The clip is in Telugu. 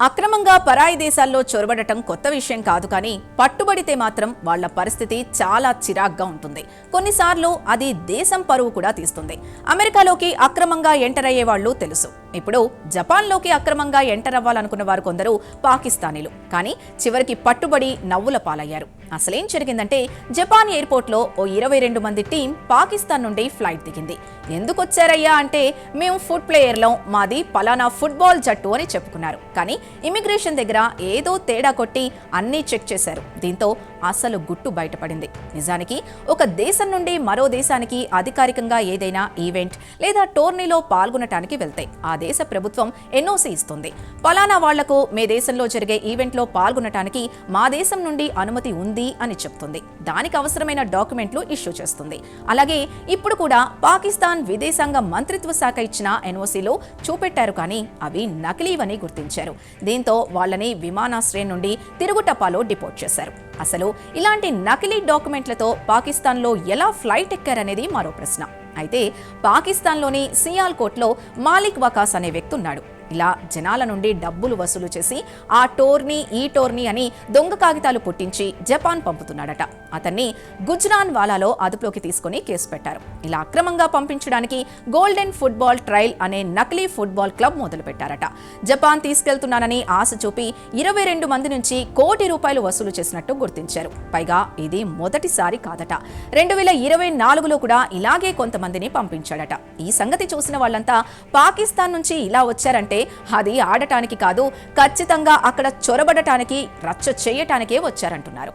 അത്ര అక్రమంగా పరాయి దేశాల్లో చొరబడటం కొత్త విషయం కాదు కానీ పట్టుబడితే మాత్రం వాళ్ళ పరిస్థితి చాలా చిరాగ్గా ఉంటుంది. కొన్నిసార్లు అది దేశం పరువు కూడా తీస్తుంది. అమెరికాలోకి అక్రమంగా ఎంటర్ అయ్యే వాళ్ళు తెలుసు. ఇప్పుడు జపాన్లోకి అక్రమంగా ఎంటర్ అవ్వాలనుకున్న వారు కొందరు పాకిస్తానీలు. కానీ చివరికి పట్టుబడి నవ్వుల పాలయ్యారు. అసలేం జరిగిందంటే జపాన్ ఎయిర్పోర్ట్లో ఓ ఇరవై రెండు మంది టీం పాకిస్తాన్ నుండి ఫ్లైట్ దిగింది. ఎందుకు వచ్చారయ్యా? అంటే మేము ఫుడ్ ప్లేయర్లో మాది పలానా ఫుట్బాల్ జట్టు అని చెప్పుకున్నారు. కానీ ఇమిగ్రేషన్ దగ్గర ఏదో తేడా కొట్టి అన్నీ చెక్ చేశారు. దీంతో అసలు గుట్టు బయటపడింది. నిజానికి ఒక దేశం నుండి మరో దేశానికి అధికారికంగా ఏదైనా ఈవెంట్ లేదా టోర్నీలో పాల్గొనటానికి వెళ్తే ఆ దేశ ప్రభుత్వం ఎన్ఓసి ఇస్తుంది. పలానా వాళ్ళకు మీ దేశంలో జరిగే ఈవెంట్లో పాల్గొనటానికి మా దేశం నుండి అనుమతి ఉంది అని చెప్తుంది. దానికి అవసరమైన డాక్యుమెంట్లు ఇష్యూ చేస్తుంది. అలాగే ఇప్పుడు కూడా పాకిస్తాన్ విదేశాంగ మంత్రిత్వ శాఖ ఇచ్చిన ఎన్ఓసిలో చూపెట్టారు కానీ అవి నకిలీవని గుర్తించారు. దీంతో వాళ్ళని విమానాశ్రయం నుండి తిరుగుటపాలో డిపోర్ట్ చేశారు. అసలు ఇలాంటి నకిలీ డాక్యుమెంట్లతో పాకిస్తాన్లో ఎలా ఫ్లైట్ ఎక్కారనేది మరో ప్రశ్న. అయితే పాకిస్తాన్లోని సియాల్కోట్లో మాలిక్ వకాస్ అనే వ్యక్తి ఉన్నాడు. ఇలా జనాల నుండి డబ్బులు వసూలు చేసి ఆ టోర్నీ ఈ టోర్నీ అని దొంగ కాగితాలు పుట్టించి జపాన్ పంపుతున్నాడట. అతన్ని గుజరాన్ వాలాలో అదుపులోకి తీసుకుని కేసు పెట్టారు. ఇలా అక్రమంగా పంపించడానికి గోల్డెన్ ఫుట్బాల్ ట్రయల్ అనే నకిలీ ఫుట్బాల్ క్లబ్ మొదలుపెట్టారట. జపాన్ తీసుకెళ్తున్నానని ఆశ చూపి ఇరవై రెండు మంది నుంచి కోటి రూపాయలు వసూలు చేసినట్టు గుర్తించారు. పైగా ఇది మొదటిసారి కాదట. రెండు వేల ఇరవై నాలుగులో కూడా ఇలాగే కొంతమందిని పంపించాడట. ఈ సంగతి చూసిన వాళ్ళంతా పాకిస్తాన్ నుంచి ఇలా వచ్చారంటే అది ఆడటానికి కాదు ఖచ్చితంగా అక్కడ చొరబడటానికి రచ్చ చేయటానికే వచ్చారంటున్నారు.